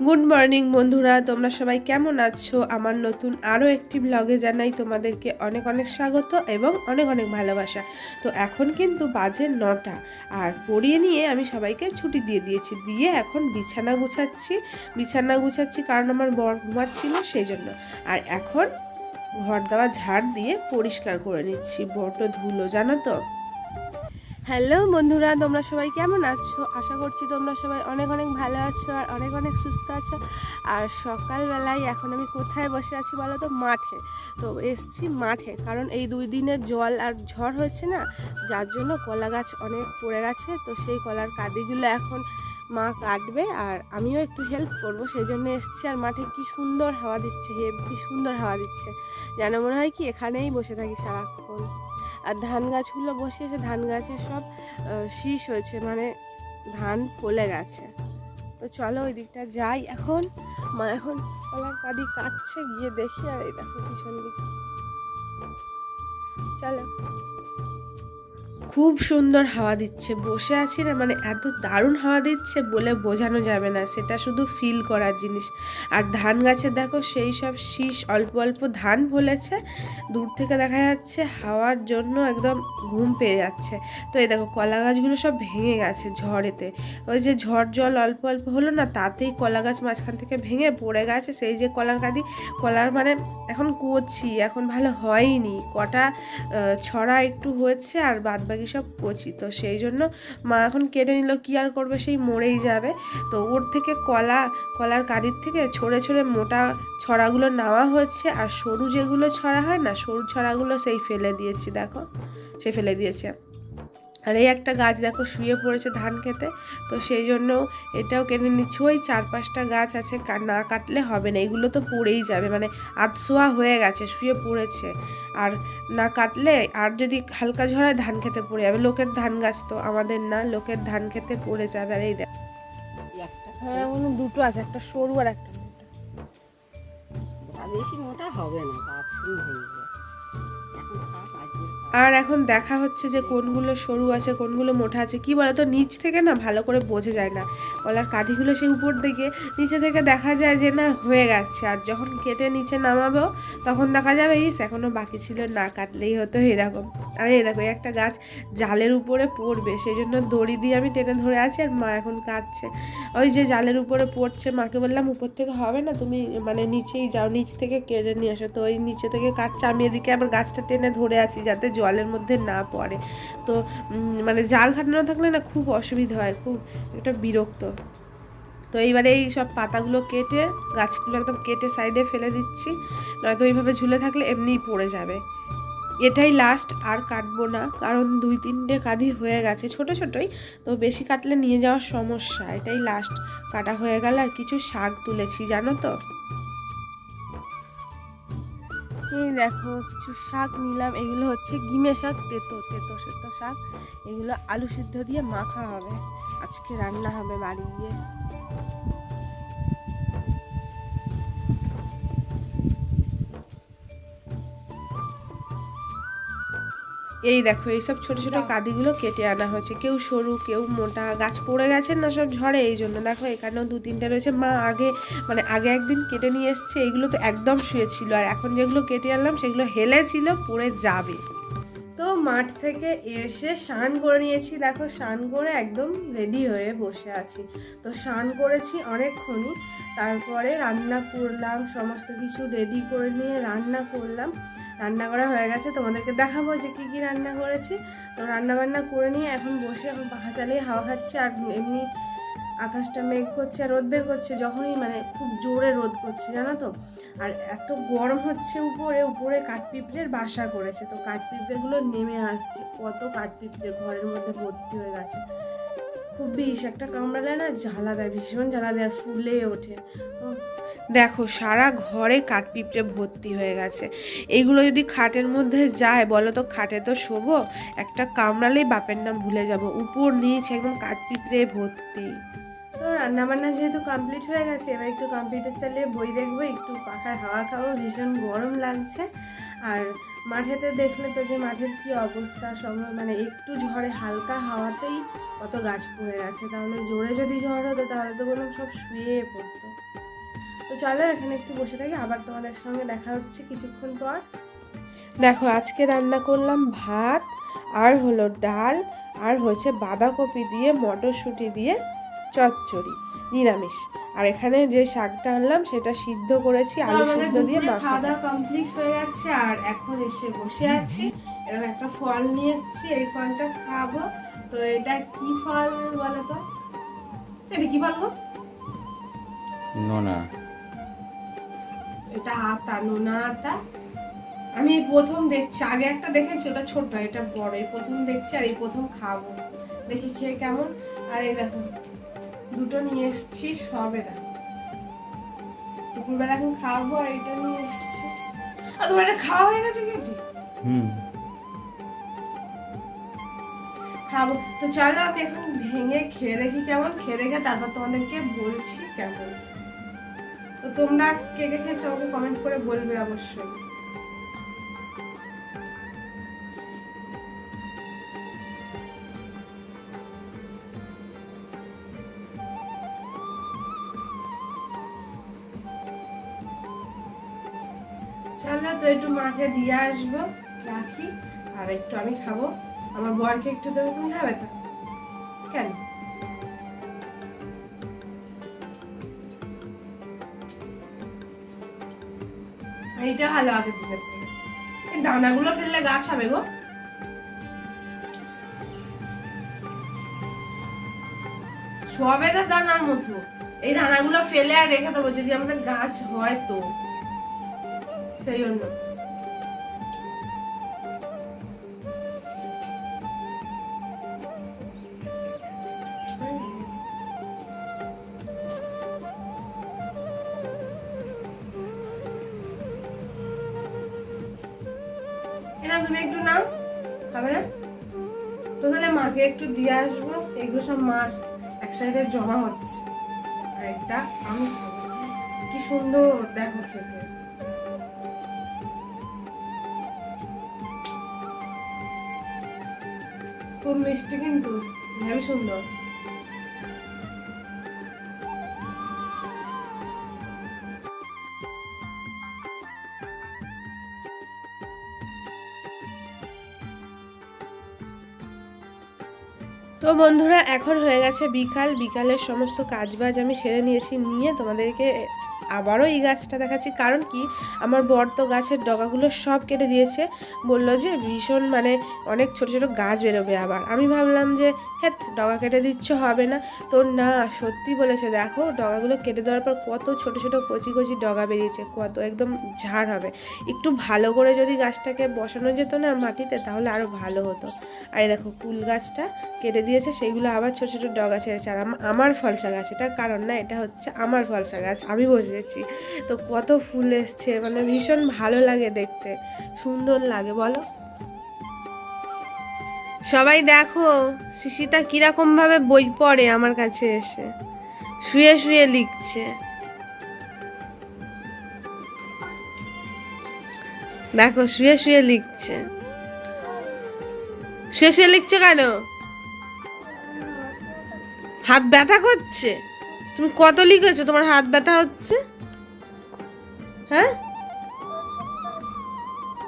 Good morning বন্ধুরা। তোমরা সবাই কেমন আছো? আমার নতুন আরও একটি ব্লগে জানাই তোমাদেরকে অনেক অনেক স্বাগত এবং অনেক অনেক ভালোবাসা। তো এখন কিন্তু বাজে নটা আর পড়িয়ে নিয়ে আমি সবাইকে ছুটি দিয়ে দিয়েছি। দিয়ে এখন বিছানা গুছাচ্ছি। বিছানা গুছাচ্ছি কারণ আমার বর ঘুমাচ্ছিল সেই জন্য আর এখন ঘর দেওয়া ঝাড় দিয়ে পরিষ্কার করে নিচ্ছি। বড্ড ধুলো, জানো তো? হ্যালো বন্ধুরা, তোমরা সবাই কেমন আছো? আশা করছি তোমরা সবাই অনেক অনেক ভালো আছো আর অনেক অনেক সুস্থ আছো। আর সকালবেলায় এখন আমি কোথায় বসে আছি বলো তো? মাঠে। তো এসছি মাঠে, কারণ এই দুই দিনের জল আর ঝড় হয়েছে না, যার জন্য কলা গাছ অনেক পড়ে গেছে। তো সেই কলার কাঁদিগুলো এখন মা কাটবে আর আমিও একটু হেল্প করব। সেই জন্য এসছি আর মাঠে কি সুন্দর হাওয়া দিচ্ছে হেবি সুন্দর হাওয়া দিচ্ছে। যেন মনে হয় কি এখানেই বসে থাকি সারাক্ষণ। আর ধান গাছগুলো বসিয়েছে ধান গাছের সব শীষ হয়েছে মানে ধান ফলে গেছে। তো চলো ওই দিকটা যাই এখন। মা এখন কলার কাদি কাটছে, গিয়ে দেখি আর এই দেখো পিছন দিকে। চলো। খুব সুন্দর হাওয়া দিচ্ছে। বসে আছি না মানে এত দারুণ হাওয়া দিচ্ছে বলে বোঝানো যাবে না। সেটা শুধু ফিল করার জিনিস। আর ধান গাছে দেখো সেই সব শীষ অল্প অল্প ধান ফলেছে। দূর থেকে দেখা যাচ্ছে হাওয়ার জন্য একদম ঘুম পেয়ে যাচ্ছে। তো এই দেখো কলা গাছগুলো সব ভেঙে গেছে ঝড়েতে। ওই যে ঝড় জল অল্প অল্প হলো না, তাতেই কলা গাছ মাঝখান থেকে ভেঙে পড়ে গেছে। সেই যে কলার কাঁদি কলার মানে এখন কচি, এখন ভালো হয়নি। কটা ছড়া একটু হয়েছে আর বাদ বাকি সব কচি। তো সেই জন্য মা এখন কেটে নিল, কী আর করবে? সেই মরেই যাবে। তো ওর থেকে কলা, কলার কাদির থেকে ছড়ে ছড়ে মোটা ছড়াগুলো নেওয়া হচ্ছে। আর সরু যেগুলো ছড়া হয় না, সরু ছড়াগুলো সেই ফেলে দিয়েছি, দেখো। সে ফেলে দিয়েছে। আর এই একটা গাছ দেখো শুয়ে পড়েছে ধান খেতে তো সেই জন্য এটাও কেটে নিচ্ছি। ওই চার পাঁচটা গাছ আছে না কাটলে হবে না এগুলো তো পড়েই যাবে মানে আধশোয়া হয়ে গেছে শুয়ে পড়েছে। আর না কাটলে আর যদি হালকা ঝড়ায় ধান খেতে পড়ে যাবে লোকের ধান গাছ তো আমাদের না লোকের ধান খেতে পড়ে যাবে। আর এই দেখ হ্যাঁ দুটো আছে একটা সরু আর একটা মোটা। বেশি মোটা হবে না গাছ শুরু হয়ে আর এখন দেখা হচ্ছে যে কোনগুলো সরু আছে, কোনগুলো মোটা আছে। কি বলতো? নিচ থেকে না ভালো করে বোঝা যায় না। কলার কাঁধিগুলো সেই উপর দিকে, নিচে থেকে দেখা যায় যে না হয়ে গেছে। আর যখন কেটে নিচে নামাবো, তখন দেখা যাবে, ইস এখনও বাকি ছিল না কাটলেই হতো এরকম। আর এই দেখো একটা গাছ জালের উপরে পড়বে। সেই জন্য দড়ি দিয়ে আমি টেনে ধরে আছি আর মা এখন কাটছে। ওই যে জালের উপরে পড়ছে, মাকে বললাম, উপর থেকে হবে না, তুমি মানে নিচেই যাও, নিচ থেকে কেটে নিয়ে আসো তো ওই নিচে থেকে কাটছে। আমি এদিকে আবার গাছটা টেনে ধরে আছি যাতে জলের মধ্যে না পড়ে। তো মানে জাল খাটানো থাকলে না খুব অসুবিধা হয়, খুব একটা বিরক্ত। তো এইবারে এই সব পাতাগুলো কেটে, গাছগুলো একদম কেটে সাইডে ফেলে দিচ্ছি, নয়তো এইভাবে ঝুলে থাকলে এমনিই পড়ে যাবে। এটাই লাস্ট আর কাটবো না, কারণ দুই তিনটে কাঁধি হয়ে গেছে, ছোট ছোটই। তো বেশি কাটলে নিয়ে যাওয়ার সমস্যা, এটাই লাস্ট কাটা হয়ে গেল আর কিছু শাক তুলেছি, জানো তো? এই দেখো, কিছু শাক নিলাম। এগুলো হচ্ছে গিমে শাক, তেতো তেতো সেতো শাক। এগুলো আলু সিদ্ধ দিয়ে মাখা হবে। আজকে রান্না হবে বাড়ি গিয়ে। এই দেখো এইসব ছোট ছোট কাদিগুলো কেটে আনা হয়েছে। কেউ সরু কেউ মোটা গাছ পড়ে গেছে না সব ঝড়ে এই জন্য দেখো এখানেও দু তিনটে রয়েছে। মা আগে মানে আগে একদিন কেটে নিয়ে এসছে এইগুলো তো একদম শুয়েছিল আর এখন যেগুলো কেটে আনলাম সেগুলো হেলে ছিল পড়ে যাবে। তো মাঠ থেকে এসে স্নান করে নিয়েছি। দেখো স্নান করে একদম রেডি হয়ে বসে আছি। তো স্নান করেছি অনেকক্ষণই। তারপরে রান্না করলাম সমস্ত কিছু রেডি করে নিয়ে রান্না করলাম। রান্না করা হয়ে গেছে, তোমাদেরকে দেখাবো যে কী কী রান্না করেছি। তো রান্না বান্না করে নিয়ে এখন বসে এখন পাখা চালিয়ে হাওয়া খাচ্ছে, আর এমনি আকাশটা মেঘ করছে আর রোদ বের করছে, যখনই মানে খুব জোরে রোদ করছে, জানো তো? আর এত গরম হচ্ছে উপরে উপরে কাঠপিঁপড়ের বাসা করেছে। তো কাঠপিঁপড়েগুলো নেমে আসছে, কত কাঠপিঁপড়ে ঘরের মধ্যে ভর্তি হয়ে গেছে। খুব বিষ একটা কামড়ালে না জ্বালা দেয় ভীষণ জ্বালা দেয় আর ফুলে ওঠে। দেখো সারা ঘরে কাঠপিঁপড়ে ভর্তি হয়ে গেছে। এগুলো যদি খাটের মধ্যে যায় বলো তো খাটে তো শোবো একটা কামড়ালেই বাপের নাম ভুলে যাব। উপর নিচ একদম কাঠপিঁপড়ে ভর্তি। তো রান্নাবান্না যেহেতু কমপ্লিট হয়ে গেছে এবার একটু কম্পিউটার চালিয়ে বই দেখব একটু পাখার হাওয়া খাব ভীষণ গরম লাগছে। আর মাঠেতে দেখলে তো যে মাঠের কি অবস্থা, সব মানে একটু ঝড়ে হালকা হাওয়াতেই কত গাছ পড়ে গেছে। তাহলে জোরে যদি ঝড় হতো, তাহলে তো কোনো সব শুয়ে পড়তো। তো চলো এখানে একটু বসে থাকি, আবার তোমাদের সঙ্গে দেখা হচ্ছে কিছুক্ষণ পর। দেখো, আজকে রান্না করলাম ভাত, আর হলো ডাল, আর হচ্ছে বাঁধাকপি দিয়ে, মটরশুঁটি দিয়ে চচ্চড়ি, নিরামিষ। আর এখানে যে শাকটা আনলাম সেটা সিদ্ধ করেছি আলু সিদ্ধ দিয়ে খাওয়া দাওয়া কমপ্লিট হয়ে গেছে আর এখন এসে বসে আছি। এরকম একটা ফল নিয়ে এসেছি এই ফলটা খাব। তো এটা কি ফল বলো তো? এটা কি বলব? নোনা। এটা আতা নোনা আতা। আমি প্রথম দেখছি আগে একটা দেখেছি ওটা ছোট এটা বড়। এই প্রথম দেখছি আর এই প্রথম খাব। দেখি খেয়ে কেমন। আর এই দেখো দুটো নিয়ে এসেছি সবে দেখো দুপুরবেলা এখন খাব আর এটা নিয়ে এসেছি। আর তোমার এটা খাওয়া হয়ে গেছে কেটে হুম। খাব। তো চলো আমি এখন ভেঙে খেয়ে দেখি কেমন। খেয়ে দেখে তারপর তোমাদেরকে বলছি কেমন। তো তোমরা কে কে খেয়েছো আমাকে কমেন্ট করে বলবে অবশ্যই। একটু মাকে দিয়ে আসব, রাখি, আর একটু আমি খাব। আমার বরকে একটু দেবো, তুমি খাবে তো? কেন? এইটা ভালো আগের দিনের থেকে। এই দানাগুলো ফেললে গাছ হবে গো। সবে তো দানার মতো। এই দানাগুলো ফেলে আর রেখে দেবো, যদি আমাদের গাছ হয় তো। সেই জন্য। এনা তুমি একটু নাও। খাবে না? তো তাহলে মাকে একটু দিয়ে আসব। এগুলো সব মার। এক সাইডে জমা হচ্ছে। আর একটা আমি কি সুন্দর, দেখো খেতে। খুব মিষ্টি কিন্তু হেবি সুন্দর। তো বন্ধুরা এখন হয়ে গেছে বিকাল। বিকালের সমস্ত কাজবাজ আমি সেরে নিয়েছি নিয়ে তোমাদেরকে আবারও এই গাছটা দেখাচ্ছি। কারণ কি? আমার বর তো গাছের ডগাগুলো সব কেটে দিয়েছে। বলল যে ভীষণ মানে অনেক ছোট ছোট গাছ বেরোবে আবার। আমি ভাবলাম যে হ্যাঁ ডগা কেটে দিচ্ছ, হবে না। তো না, সত্যি বলেছে, দেখো, ডগাগুলো কেটে দেওয়ার পর কত ছোট ছোট কচি কচি ডগা বেরিয়েছে, কত একদম ঝাড় হবে। একটু ভালো করে যদি গাছটাকে বসানো যেত না মাটিতে, তাহলে আরও ভালো হতো। আর দেখো কুল গাছটা কেটে দিয়েছে সেইগুলো আবার ছোট ছোট ডগা ছেড়েছে। আর আম- আমার ফলসা গাছ এটা কারণ না, এটা হচ্ছে আমার ফলসা গাছ। আমি বসেছি তো কত ফুল এসছে মানে ভীষণ ভালো লাগে দেখতে। সুন্দর লাগে, বলো। সবাই দেখো, শিশিটা কীরকম ভাবে বই পড়ে আমার কাছে এসে। শুয়ে শুয়ে লিখছে। দেখো, শুয়ে শুয়ে লিখছে। শুয়ে শুয়ে লিখছো কেন? হাত ব্যথা করছে? তুমি কত লিখেছো? তোমার হাত ব্যথা হচ্ছে? হ্যাঁ?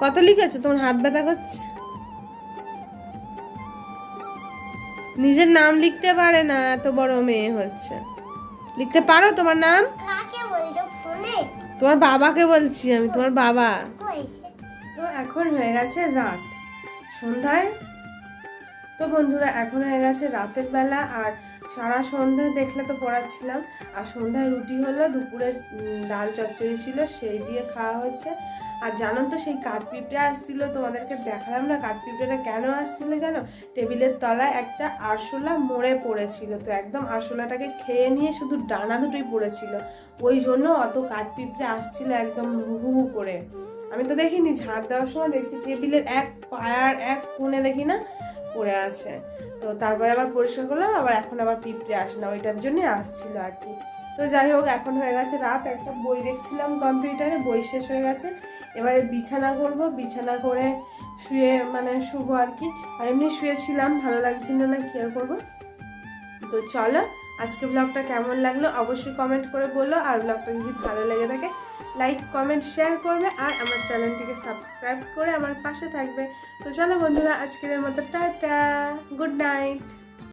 কত লিখেছো? তোমার হাত ব্যথা করছে? নিজের নাম লিখতে পারে না এত বড় মেয়ে হচ্ছে। লিখতে পারো তোমার নাম? তোমার বাবাকে বলছি আমি তোমার বাবা। কইছে? তো এখন হয়ে গেছে রাত। সন্ধ্যায়? তো বন্ধুরা এখন হয়ে গেছে রাতের বেলা আর সারা সন্ধ্যা দেখলে তো পড়াচ্ছিলাম। আর সন্ধ্যায় রুটি হলো দুপুরে ডাল চচ্চড়ি ছিল, সেই দিয়ে খাওয়া হচ্ছে আর জানো তো সেই কাঠপিঁপড়ে আসছিল, তোমাদেরকে দেখালাম না কাঠপিঁপড়েটা কেন আসছিল জানো? টেবিলের তলায় একটা আরশোলা মরে পড়েছিল, তো একদম আরশোলাটাকে খেয়ে নিয়ে শুধু ডানা দুটোই পড়েছিল। ওই জন্য অত কাঠপিঁপড়ে আসছিল একদম হু হু করে। আমি তো দেখিনি, ঝাড় দেওয়ার সময় দেখছি টেবিলের এক পায়ার, এক কোণে দেখি না পড়ে আছে। তো তারপরে আবার পরিষ্কার করলাম, আবার এখন আবার পিঁপড়ে আসে না, ওইটার জন্যই আসছিল আর কি। তো যাই হোক, এখন হয়ে গেছে রাত, একটা বই দেখছিলাম কম্পিউটারে, বই শেষ হয়ে গেছে। এবারে বিছানা করব, বিছানা করে শুয়ে মানে শুবো আর কি। আর এমনি শুয়েছিলাম, ভালো লাগছিল না, কি আর করব? তো চলো, আজকে ব্লগটা কেমন লাগল অবশ্যই কমেন্ট করে বলো, আর ব্লগটা যদি ভালো লেগে থাকে লাইক কমেন্ট শেয়ার করবে আর আমার চ্যানেলটিকে সাবস্ক্রাইব করে আমার পাশে থাকবে। তো চলো বন্ধুরা, আজকের মতো টাটা। Good night